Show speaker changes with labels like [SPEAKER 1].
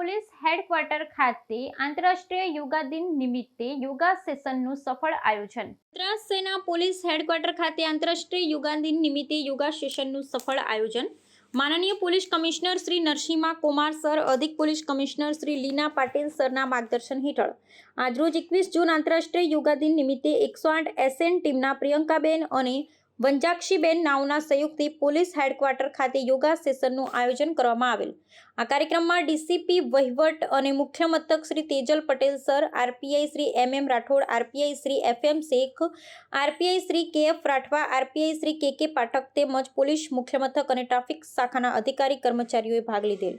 [SPEAKER 1] Police headquarter ખાતે આંતરરાષ્ટ્રીય યોગા દિન નિમિત્તે યોગા સેશનનું સફળ આયોજન. મદ્રાસ સેના પોલીસ હેડક્વાર્ટર ખાતે આંતરરાષ્ટ્રીય યોગા દિન નિમિત્તે યોગા સેશનનું સફળ આયોજન. માનનીય police commissioner Shri Narasimha Kumar sir, અધિક પોલીસ કમિશનર શ્રી લીના પાટીલ સરના માર્ગદર્શન હેઠળ આજરોજ એકવીસ જૂન આંતરરાષ્ટ્રીય યોગા દિન નિમિત્તે એકસો આઠ એસએન ટીમના પ્રિયંકાબેન અને વંજાક્ષીબેન નાવના સંયુક્તથી પોલીસ હેડક્વાર્ટર ખાતે યોગા સેશનનું આયોજન કરવામાં આવેલ. આ કાર્યક્રમમાં ડીસીપી વહીવટ અને મુખ્ય મથક Shri Tejal Patel sir, R P I Shri M M Rathod, R P I Shri F M Sheikh, R P I Shri K F Rathwa, RPI Shri કે કે પાઠક તેમજ પોલીસ મુખ્ય મથક અને ટ્રાફિક શાખાના અધિકારી કર્મચારીઓએ ભાગ લીધેલ.